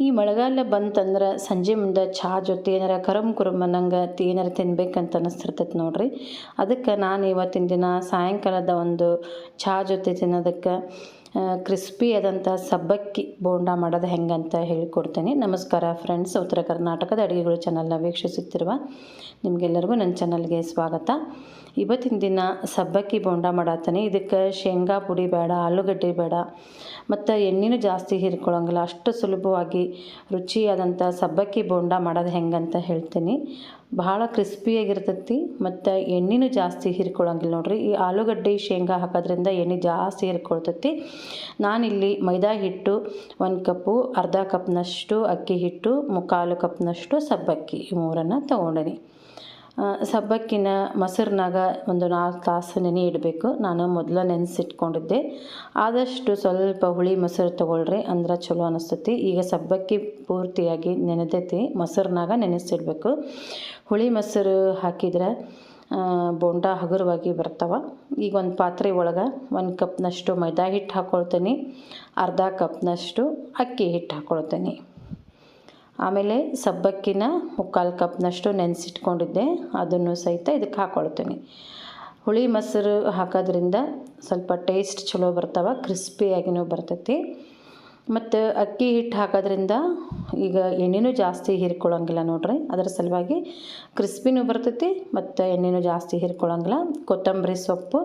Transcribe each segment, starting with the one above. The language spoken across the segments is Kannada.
ಈ ಮಳೆಗಾಲ ಬಂತಂದ್ರೆ ಸಂಜೆ ಮುಂದೆ ಚಹಾ ಜೊತೆ ಏನಾರ ಕರಮ್ ಕುರುಮ್ ಅನ್ನಂಗೆ ಏನಾರ ತಿನ್ಬೇಕಂತ ಅನ್ನಿಸ್ತಿರ್ತೈತೆ ನೋಡ್ರಿ. ಅದಕ್ಕೆ ನಾನು ಇವತ್ತಿನ ದಿನ ಸಾಯಂಕಾಲದ ಒಂದು ಚಹಾ ಜೊತೆ ತಿನ್ನೋದಕ್ಕೆ ಕ್ರಿಸ್ಪಿ ಆದಂಥ ಸಬ್ಬಕ್ಕಿ ಬೋಂಡ ಮಾಡೋದು ಹೆಂಗಂತ ಹೇಳಿಕೊಡ್ತೇನೆ. ನಮಸ್ಕಾರ ಫ್ರೆಂಡ್ಸ್ ಉತ್ತರ ಕರ್ನಾಟಕದ ಅಡುಗೆಗಳು ಚಾನಲ್ನ ವೀಕ್ಷಿಸುತ್ತಿರುವ ನಿಮಗೆಲ್ಲರಿಗೂ ನನ್ನ ಚಾನಲ್ಗೆ ಸ್ವಾಗತ. ಇವತ್ತಿನ ದಿನ ಸಬ್ಬಕ್ಕಿ ಬೋಂಡ ಮಾಡತ್ತೇನೆ ಇದಕ್ಕೆ ಶೇಂಗಾ ಪುಡಿ ಬೇಡ, ಆಲೂಗಡ್ಡೆ ಬೇಡ, ಮತ್ತು ಎಣ್ಣೆನೂ ಜಾಸ್ತಿ ಹೀರ್ಕೊಳ್ಳೋಂಗಿಲ್ಲ ಅಷ್ಟು ಸುಲಭವಾಗಿ ರುಚಿಯಾದಂಥ ಸಬ್ಬಕ್ಕಿ ಬೋಂಡ ಮಾಡೋದು ಹೆಂಗಂತ ಹೇಳ್ತೀನಿ. ಭಾಳ ಕ್ರಿಸ್ಪಿಯಾಗಿರ್ತೈತಿ ಮತ್ತು ಎಣ್ಣೆನೂ ಜಾಸ್ತಿ ಹೀರ್ಕೊಳ್ಳೋಂಗಿಲ್ಲ ನೋಡ್ರಿ. ಈ ಆಲೂಗಡ್ಡೆ, ಶೇಂಗಾ ಹಾಕೋದ್ರಿಂದ ಎಣ್ಣೆ ಜಾಸ್ತಿ ಹೀರ್ಕೊಳ್ತೈತಿ. ನಾನಿಲ್ಲಿ ಮೈದಾ ಹಿಟ್ಟು ಒಂದು ಕಪ್ಪು, ಅರ್ಧ ಕಪ್ನಷ್ಟು ಅಕ್ಕಿ ಹಿಟ್ಟು, ಮುಕ್ಕಾಲು ಕಪ್ನಷ್ಟು ಸಬ್ಬಕ್ಕಿ ಈ ಮೂರನ್ನು ತೊಗೊಂಡಿನಿ. ಸಬ್ಬಕ್ಕಿನ ಮೊಸರಿನಾಗ ಒಂದು ನಾಲ್ಕು ತಾಸು ನೆನೆ ಇಡಬೇಕು. ನಾನು ಮೊದಲು ನೆನೆಸಿಟ್ಕೊಂಡಿದ್ದೆ. ಆದಷ್ಟು ಸ್ವಲ್ಪ ಹುಳಿ ಮೊಸರು ತೊಗೊಳ್ರಿ, ಅಂದ್ರೆ ಚಲೋ ಅನಿಸ್ತೈತಿ. ಈಗ ಸಬ್ಬಕ್ಕಿ ಪೂರ್ತಿಯಾಗಿ ನೆನೆದೈತಿ, ಮೊಸರಿನಾಗ ನೆನೆಸಿಡ್ಬೇಕು. ಹುಳಿ ಮೊಸರು ಹಾಕಿದ್ರೆ ಬೋಂಡ ಹಗುರವಾಗಿ ಬರ್ತಾವೆ. ಈಗ ಒಂದು ಪಾತ್ರೆ ಒಳಗೆ ಒಂದು ಕಪ್ನಷ್ಟು ಮೈದಾ ಹಿಟ್ಟು ಹಾಕ್ಕೊಳ್ತೀನಿ ಅರ್ಧ ಕಪ್ನಷ್ಟು ಅಕ್ಕಿ ಹಿಟ್ಟು ಹಾಕ್ಕೊಳ್ತೀನಿ ಆಮೇಲೆ ಸಬ್ಬಕ್ಕಿನ ಮುಕ್ಕಾಲು ಕಪ್ನಷ್ಟು ನೆನೆಸಿಟ್ಕೊಂಡಿದ್ದೆ, ಅದನ್ನು ಸಹಿತ ಇದಕ್ಕೆ ಹಾಕ್ಕೊಳ್ತೀನಿ. ಹುಳಿ ಮೊಸರು ಹಾಕೋದ್ರಿಂದ ಸ್ವಲ್ಪ ಟೇಸ್ಟ್ ಚಲೋ ಬರ್ತಾವೆ ಕ್ರಿಸ್ಪಿಯಾಗಿನೂ ಬರ್ತೈತಿ. ಮತ್ತು ಅಕ್ಕಿ ಹಿಟ್ಟು ಹಾಕೋದ್ರಿಂದ ಈಗ ಎಣ್ಣೆನೂ ಜಾಸ್ತಿ ಹೀರ್ಕೊಳ್ಳೋಂಗಿಲ್ಲ ನೋಡ್ರಿ, ಅದರ ಸಲುವಾಗಿ ಕ್ರಿಸ್ಪಿನೂ ಬರ್ತೈತಿ ಮತ್ತು ಎಣ್ಣೆನೂ ಜಾಸ್ತಿ ಹೀರ್ಕೊಳ್ಳೋಂಗಿಲ್ಲ. ಕೊತ್ತಂಬರಿ ಸೊಪ್ಪು,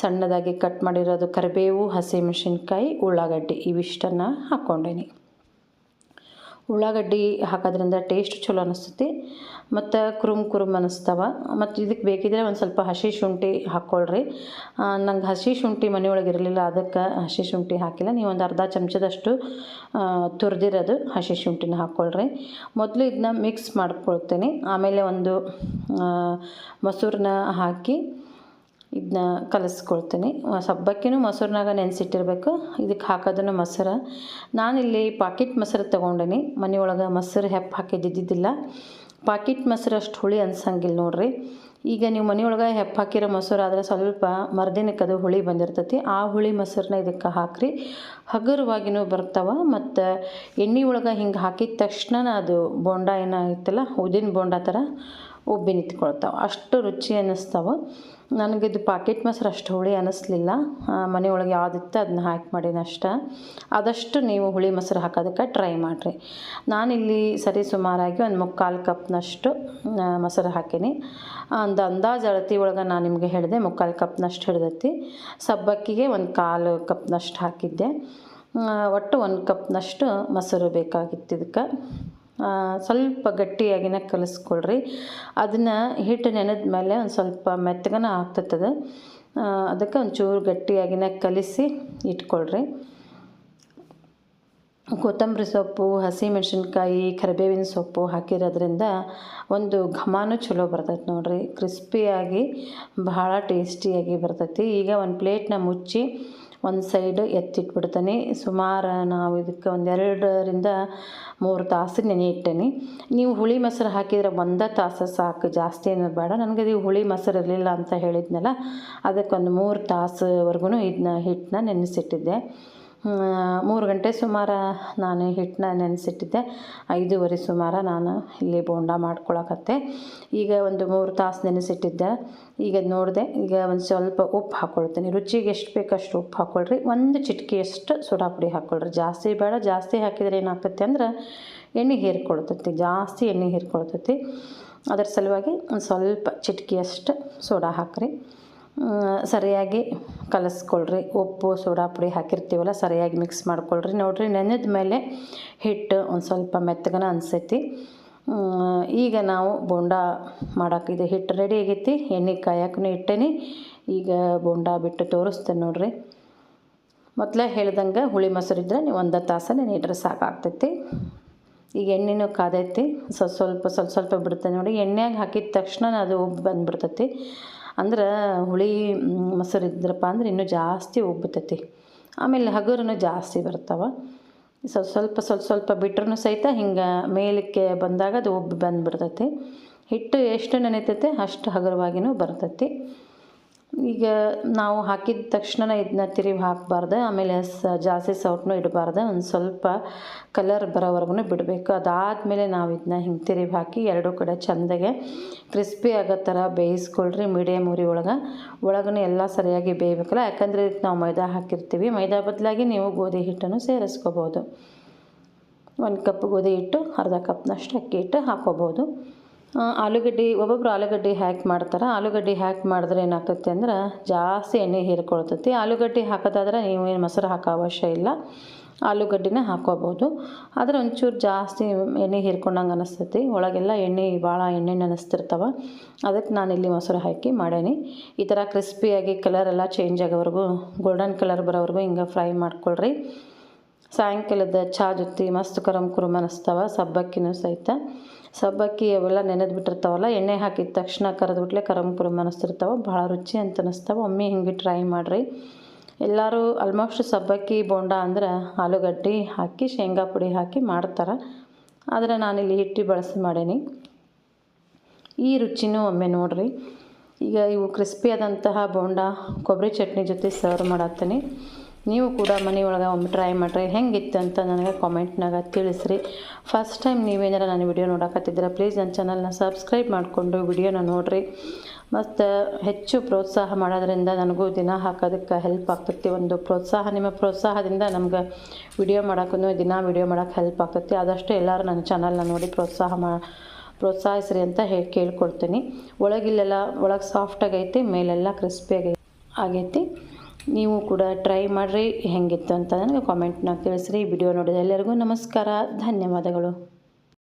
ಸಣ್ಣದಾಗಿ ಕಟ್ ಮಾಡಿರೋದು ಕರಿಬೇವು, ಹಸಿಮೆಣಸಿನ್ಕಾಯಿ, ಉಳ್ಳಾಗಡ್ಡಿ, ಇವಿಷ್ಟನ್ನು ಹಾಕ್ಕೊಂಡೇನಿ. ಉಳ್ಳಾಗಡ್ಡಿ ಹಾಕೋದ್ರಿಂದ ಟೇಸ್ಟ್ ಚಲೋ ಅನಿಸ್ತೈತಿ, ಮತ್ತು ಕುರುಮ್ ಕುರುಮ್ ಅನ್ನಿಸ್ತಾವ ಮತ್ತು ಇದಕ್ಕೆ ಬೇಕಿದ್ರೆ ಒಂದು ಸ್ವಲ್ಪ ಹಸಿ ಶುಂಠಿ ಹಾಕ್ಕೊಳ್ರಿ ನಂಗೆ ಹಸಿ ಶುಂಠಿ ಮನೆಯೊಳಗೆ ಇರಲಿಲ್ಲ, ಅದಕ್ಕೆ ಹಸಿ ಶುಂಠಿ ಹಾಕಿಲ್ಲ. ನೀವು ಒಂದು ಅರ್ಧ ಚಮಚದಷ್ಟು ತುರಿದಿರೋದು ಹಸಿ ಶುಂಠಿನ ಹಾಕ್ಕೊಳ್ರಿ ಮೊದಲು ಇದನ್ನ ಮಿಕ್ಸ್ ಮಾಡ್ಕೊಳ್ತೀನಿ. ಆಮೇಲೆ ಒಂದು ಮೊಸರನ್ನ ಹಾಕಿ ಇದನ್ನ ಕಲಿಸ್ಕೊಳ್ತೀನಿ. ಸಬ್ಬಕ್ಕಿನೂ ಮೊಸರಿನಾಗ ನೆನೆಸಿಟ್ಟಿರ್ಬೇಕು. ಇದಕ್ಕೆ ಹಾಕೋದನ್ನು ಮೊಸರು. ನಾನಿಲ್ಲಿ ಪಾಕಿಟ್ ಮೊಸರು ತೊಗೊಂಡೇನಿ. ಮನೆಯೊಳಗೆ ಮೊಸರು ಹೆಪ್ಪು ಹಾಕಿದ್ದಿದ್ದಿಲ್ಲ ಪಾಕಿಟ್ ಮೊಸರು ಅಷ್ಟು ಹುಳಿ ಅನ್ಸಂಗಿಲ್ಲ ನೋಡ್ರಿ. ಈಗ ನೀವು ಮನೆಯೊಳಗೆ ಹೆಪ್ಪು ಹಾಕಿರೋ ಮೊಸರು ಆದರೆ ಸ್ವಲ್ಪ ಮರ್ದಿನಕ್ಕೆ ಅದು ಹುಳಿ ಬಂದಿರ್ತೈತಿ. ಆ ಹುಳಿ ಮೊಸರನ್ನ ಇದಕ್ಕೆ ಹಾಕ್ರಿ. ಹಗುರವಾಗಿನೂ ಬರ್ತಾವೆ ಮತ್ತು ಎಣ್ಣೆ ಒಳಗೆ ಹಿಂಗೆ ಹಾಕಿದ ತಕ್ಷಣ ಅದು ಬೋಂಡ ಏನಾಗಿತ್ತಲ್ಲ ಉದಿನ ಬೋಂಡ ಥರ ಉಬ್ಬಿ ನಿಂತ್ಕೊಳ್ತಾವೆ ಅಷ್ಟು ರುಚಿ ಅನ್ನಿಸ್ತಾವೆ. ನನಗಿದು ಪಾಕೆಟ್ ಮೊಸರು ಅಷ್ಟು ಹುಳಿ ಅನ್ನಿಸ್ಲಿಲ್ಲ ಮನೆಯೊಳಗೆ ಯಾವುದಿತ್ತು ಅದನ್ನ ಹಾಕಿ ಮಾಡೀನಿ ಅಷ್ಟೆ. ಆದಷ್ಟು ನೀವು ಹುಳಿ ಮೊಸರು ಹಾಕೋದಕ್ಕೆ ಟ್ರೈ ಮಾಡಿರಿ. ನಾನಿಲ್ಲಿ ಸರಿ ಸುಮಾರಾಗಿ ಒಂದು ಮುಕ್ಕಾಲು ಕಪ್ನಷ್ಟು ಮೊಸರು ಹಾಕೀನಿ. ಒಂದು ಅಂದಾಜು ಅಳತಿ ಒಳಗೆ ನಾನು ನಿಮಗೆ ಹೇಳಿದೆ, ಮುಕ್ಕಾಲು ಕಪ್ನಷ್ಟು ಹಿಡ್ದೈತಿ. ಸಬ್ಬಕ್ಕಿಗೆ ಒಂದು ಕಾಲು ಕಪ್ನಷ್ಟು ಹಾಕಿದ್ದೆ. ಒಟ್ಟು ಒಂದು ಕಪ್ನಷ್ಟು ಮೊಸರು ಬೇಕಾಗಿತ್ತು ಇದಕ್ಕೆ. ಸ್ವಲ್ಪ ಗಟ್ಟಿಯಾಗಿನ ಕಲಿಸ್ಕೊಳ್ರಿ. ಅದನ್ನು ಹಿಟ್ಟು ನೆನೆದ ಮೇಲೆ ಒಂದು ಸ್ವಲ್ಪ ಮೆತ್ತಗನ ಆಗ್ತದೆ ಅದಕ್ಕೆ ಒಂಚೂರು ಗಟ್ಟಿಯಾಗಿನ ಕಲಿಸಿ ಇಟ್ಕೊಳ್ರಿ. ಕೊತ್ತಂಬರಿ ಸೊಪ್ಪು, ಹಸಿಮೆಣ್ಸಿನ್ಕಾಯಿ, ಕರಿಬೇವಿನ ಸೊಪ್ಪು ಹಾಕಿರೋದ್ರಿಂದ ಒಂದು ಘಮಾನು ಚಲೋ ಬರ್ತೈತೆ ನೋಡಿರಿ. ಕ್ರಿಸ್ಪಿಯಾಗಿ ಭಾಳ ಟೇಸ್ಟಿಯಾಗಿ ಬರ್ತೈತಿ. ಈಗ ಒಂದು ಪ್ಲೇಟ್ನ ಮುಚ್ಚಿ ಒಂದು ಸೈಡ್ ಎತ್ತಿಟ್ಬಿಡ್ತೀನಿ. ಸುಮಾರು ನಾವು ಇದಕ್ಕೆ ಒಂದೆರಡರಿಂದ ಮೂರು ತಾಸು ನೆನೆ ಇಟ್ಟೇನಿ ನೀವು ಹುಳಿ ಮೊಸರು ಹಾಕಿದರೆ ಒಂದೇ ತಾಸು ಸಾಕು, ಜಾಸ್ತಿ ಏನು ಬೇಡ. ನನಗೆ ಇದು ಹುಳಿ ಮೊಸರು ಇರಲಿಲ್ಲ ಅಂತ ಹೇಳಿದ್ನಲ್ಲ, ಅದಕ್ಕೊಂದು ಮೂರು ತಾಸುವರೆಗೂ ಇದನ್ನ ಹಿಟ್ಟನ್ನ ನೆನೆಸಿಟ್ಟಿದ್ದೆ. ಮೂರು ಗಂಟೆ ಸುಮಾರು ನಾನು ಹಿಟ್ಟನ್ನ ನೆನೆಸಿಟ್ಟಿದ್ದೆ. ಐದೂವರೆ ಸುಮಾರು ನಾನು ಇಲ್ಲಿ ಬೋಂಡ ಮಾಡ್ಕೊಳಕತ್ತೆ. ಈಗ ಒಂದು ಮೂರು ತಾಸು ನೆನೆಸಿಟ್ಟಿದ್ದೆ. ಈಗ ನೋಡಿದೆ, ಈಗ ಒಂದು ಸ್ವಲ್ಪ ಉಪ್ಪು ಹಾಕ್ಕೊಳ್ತೀನಿ ರುಚಿಗೆ ಎಷ್ಟು ಬೇಕಷ್ಟು ಉಪ್ಪು ಹಾಕ್ಕೊಳ್ರಿ ಒಂದು ಚಿಟಿಕೆಯಷ್ಟು ಸೋಡಾ ಪುಡಿ ಹಾಕ್ಕೊಳ್ರಿ ಜಾಸ್ತಿ ಬೇಡ, ಜಾಸ್ತಿ ಹಾಕಿದರೆ ಏನಾಗ್ತೈತಿ ಅಂದ್ರೆ ಎಣ್ಣೆ ಹೀರ್ಕೊಳ್ತೈತಿ, ಜಾಸ್ತಿ ಎಣ್ಣೆ ಹೀರ್ಕೊಳ್ತೈತಿ. ಅದರ ಸಲುವಾಗಿ ಒಂದು ಸ್ವಲ್ಪ ಚಿಟಿಕೆಯಷ್ಟು ಸೋಡಾ ಹಾಕ್ರಿ. ಸರಿಯಾಗಿ ಕಲಸ್ಕೊಳ್ರಿ. ಉಪ್ಪು, ಸೋಡಾ ಪುಡಿ ಹಾಕಿರ್ತೀವಲ್ಲ, ಸರಿಯಾಗಿ ಮಿಕ್ಸ್ ಮಾಡ್ಕೊಳ್ರಿ. ನೋಡಿರಿ, ನೆನೆದ ಮೇಲೆ ಹಿಟ್ಟು ಒಂದು ಸ್ವಲ್ಪ ಮೆತ್ತಗನ ಅನಿಸೈತಿ. ಈಗ ನಾವು ಬೋಂಡ ಮಾಡೋಕೆ ಇದು ಹಿಟ್ಟು ರೆಡಿ ಆಗೈತಿ. ಎಣ್ಣೆ ಕಾಯಕ್ಕೂ ಇಟ್ಟೇನಿ. ಈಗ ಬೋಂಡ ಬಿಟ್ಟು ತೋರಿಸ್ತೇನೆ ನೋಡಿರಿ. ಮೊದಲೇ ಹೇಳ್ದಂಗೆ ಹುಳಿ ಮೊಸರು ಇದ್ದರೆ ನೀವು ಒಂದು ತಾಸು ನೆನೆ ಇಟ್ರೆ ಸಾಕಾಗ್ತೈತಿ. ಈಗ ಎಣ್ಣೆನೂ ಕಾದೈತಿ. ಸ್ವಲ್ಪ ಸ್ವಲ್ಪ ಸ್ವಲ್ಪ ಸ್ವಲ್ಪ ಬಿಡುತ್ತೆ ನೋಡಿ. ಎಣ್ಣೆಗೆ ಹಾಕಿದ ತಕ್ಷಣ ಅದು ಉಬ್ಬಿ ಬಂದುಬಿಡ್ತೈತಿ. ಅಂದ್ರೆ ಹುಳಿ ಮೊಸರು ಇದ್ರಪ್ಪ ಅಂದ್ರೆ ಇನ್ನೂ ಜಾಸ್ತಿ ಉಬ್ಬತೈತಿ. ಆಮೇಲೆ ಹಗುರನು ಜಾಸ್ತಿ ಬರ್ತಾವೆ. ಸ್ವಲ್ಪ ಸ್ವಲ್ಪ ಸ್ವಲ್ಪ ಸ್ವಲ್ಪ ಬಿಟ್ರೂ ಸಹಿತ ಹಿಂಗೆ ಮೇಲಕ್ಕೆ ಬಂದಾಗ ಅದು ಉಬ್ಬಿ ಬಂದುಬಿಡ್ತೈತಿ. ಹಿಟ್ಟು ಎಷ್ಟು ನೆನೆತೈತೆ ಅಷ್ಟು ಹಗುರವಾಗಿಯೂ ಬರ್ತೈತಿ. ಈಗ ನಾವು ಹಾಕಿದ ತಕ್ಷಣ ಇದನ್ನ ತಿರುವಿ ಹಾಕಬಾರ್ದು, ಆಮೇಲೆ ಸ ಜಾಸ್ತಿ ಸೌಟ್ನೂ ಇಡಬಾರ್ದು, ಒಂದು ಸ್ವಲ್ಪ ಕಲರ್ ಬರೋವರೆಗೂ ಬಿಡಬೇಕು. ಅದಾದಮೇಲೆ ನಾವು ಇದನ್ನ ಹಿಂಗೆ ತಿರುವಿ ಹಾಕಿ ಎರಡೂ ಕಡೆ ಚೆಂದಾಗೆ ಕ್ರಿಸ್ಪಿ ಆಗೋ ಥರ ಬೇಯಿಸ್ಕೊಳ್ರಿ ಮೀಡಿಯಮ್ ಉರಿ ಒಳಗೆ. ಒಳಗೂ ಎಲ್ಲ ಸರಿಯಾಗಿ ಬೇಯಬೇಕಲ್ಲ, ಯಾಕಂದರೆ ಇದಕ್ಕೆ ನಾವು ಮೈದಾ ಹಾಕಿರ್ತೀವಿ. ಮೈದಾ ಬದಲಾಗಿ ನೀವು ಗೋಧಿ ಹಿಟ್ಟನ್ನು ಸೇರಿಸ್ಕೋಬೋದು. ಒಂದು ಕಪ್ ಗೋಧಿ ಹಿಟ್ಟು, ಅರ್ಧ ಕಪ್ನಷ್ಟು ಅಕ್ಕಿ ಹಿಟ್ಟು ಹಾಕ್ಕೋಬೋದು. ಆಲೂಗಡ್ಡೆ, ಒಬ್ಬೊಬ್ರು ಆಲೂಗಡ್ಡೆ ಹ್ಯಾಕ್ ಮಾಡ್ತಾರೆ. ಆಲೂಗಡ್ಡೆ ಹ್ಯಾಕ್ ಮಾಡಿದ್ರೆ ಏನಾಗ್ತೈತಿ ಅಂದ್ರೆ ಜಾಸ್ತಿ ಎಣ್ಣೆ ಹೀರ್ಕೊಳ್ತೈತಿ. ಆಲೂಗಡ್ಡೆ ಹಾಕೋದಾದ್ರೆ ನೀವು ಏನು ಮೊಸರು ಹಾಕೋ ಅವಶ್ಯ ಇಲ್ಲ. ಆಲೂಗಡ್ಡೆನ ಹಾಕೋಬೋದು. ಆದರೆ ಒಂಚೂರು ಜಾಸ್ತಿ ಎಣ್ಣೆ ಹೀರ್ಕೊಂಡಂಗೆ ಅನಿಸ್ತೈತಿ. ಒಳಗೆಲ್ಲ ಎಣ್ಣೆ ಭಾಳ ಎಣ್ಣೆ ನೆನೆಸ್ತಿರ್ತಾವೆ ಅದಕ್ಕೆ ನಾನು ಇಲ್ಲಿ ಮೊಸರು ಹಾಕಿ ಮಾಡೇನಿ. ಈ ಥರ ಕ್ರಿಸ್ಪಿಯಾಗಿ ಕಲರ್ ಎಲ್ಲ ಚೇಂಜ್ ಆಗೋವರೆಗೂ ಗೋಲ್ಡನ್ ಕಲರ್ ಬರೋವರೆಗೂ ಹಿಂಗೆ ಫ್ರೈ ಮಾಡ್ಕೊಳ್ರಿ. ಸಾಯಂಕಾಲದ ಚಹಾ ಜೊತೆ ಮಸ್ತ್ ಕರಮ್ ಕುರುಮ್ ಸಬ್ಬಕ್ಕಿನೂ ಸಹಿತ. ಸಬ್ಬಕ್ಕಿ ಅವೆಲ್ಲ ನೆನೆದು ಬಿಟ್ಟಿರ್ತಾವಲ್ಲ, ಎಣ್ಣೆ ಹಾಕಿದ ತಕ್ಷಣ ಕರೆದ್ಬಿಟ್ಲೆ ಕರಮ್ ಕುರುಮ್ ಅನ್ನಿಸ್ತಿರ್ತಾವೆ ಭಾಳ ರುಚಿ ಅಂತ ಅನಿಸ್ತಾವ ಒಮ್ಮೆ ಹಿಂಗೆ ಟ್ರೈ ಮಾಡಿರಿ. ಎಲ್ಲರೂ ಆಲ್ಮೋಸ್ಟ್ ಸಬ್ಬಕ್ಕಿ, ಬೋಂಡ ಅಂದ್ರೆ ಆಲೂಗಡ್ಡೆ ಹಾಕಿ, ಶೇಂಗಾ ಪುಡಿ ಹಾಕಿ ಮಾಡ್ತಾರೆ. ಆದರೆ ನಾನಿಲ್ಲಿ ಹಿಟ್ಟು ಬಳಸಿ ಮಾಡೇನಿ. ಈ ರುಚಿನೂ ಒಮ್ಮೆ ನೋಡಿರಿ. ಈಗ ಇವು ಕ್ರಿಸ್ಪಿ ಆದಂತಹ ಬೋಂಡ ಕೊಬ್ಬರಿ ಚಟ್ನಿ ಜೊತೆ ಸರ್ವ್ ಮಾಡತ್ತೀನಿ ನೀವು ಕೂಡ ಮನೆಯೊಳಗೆ ಒಮ್ಮೆ ಟ್ರೈ ಮಾಡಿರಿ ಹೆಂಗಿತ್ತು ಅಂತ ನನಗೆ ಕಾಮೆಂಟ್ನಾಗ ತಿಳಿಸ್ರಿ. ಫಸ್ಟ್ ಟೈಮ್ ನೀವೇನಾರ ನನ್ನ ವಿಡಿಯೋ ನೋಡಕತ್ತಿದ್ದೀರ ಪ್ಲೀಸ್ ನನ್ನ ಚಾನಲ್ನ ಸಬ್ಸ್ಕ್ರೈಬ್ ಮಾಡಿಕೊಂಡು ವಿಡಿಯೋನ ನೋಡಿರಿ. ಮತ್ತು ಹೆಚ್ಚು ಪ್ರೋತ್ಸಾಹ ಮಾಡೋದ್ರಿಂದ ನನಗೂ ದಿನ ಹಾಕೋದಕ್ಕೆ ಹೆಲ್ಪ್ ಆಗ್ತೈತಿ. ಒಂದು ಪ್ರೋತ್ಸಾಹ, ನಿಮ್ಮ ಪ್ರೋತ್ಸಾಹದಿಂದ ನಮ್ಗೆ ವಿಡಿಯೋ ಮಾಡೋಕ್ಕೂ ದಿನ ವಿಡಿಯೋ ಮಾಡೋಕ್ಕೆ ಹೆಲ್ಪ್ ಆಗ್ತೈತಿ. ಆದಷ್ಟು ಎಲ್ಲರೂ ನನ್ನ ಚಾನಲ್ನ ನೋಡಿ ಪ್ರೋತ್ಸಾಹ ಮಾ, ಪ್ರೋತ್ಸಾಹಿಸ್ರಿ ಅಂತ ಹೇಳಿ ಕೇಳ್ಕೊಡ್ತೀನಿ. ಒಳಗಿಲ್ಲೆಲ್ಲ ಒಳಗೆ ಸಾಫ್ಟಾಗೈತಿ ಮೇಲೆಲ್ಲ ಕ್ರಿಸ್ಪಿಯಾಗಿ ಆಗೈತಿ. ನೀವು ಕೂಡ ಟ್ರೈ ಮಾಡಿರಿ. ಹೆಂಗಿತ್ತು ಅಂತ ನನಗೆ ಕಾಮೆಂಟ್ನಾಗ ತಿಳಿಸ್ರಿ. ವಿಡಿಯೋ ನೋಡಿದ ಎಲ್ಲರಿಗೂ ನಮಸ್ಕಾರ. ಧನ್ಯವಾದಗಳು.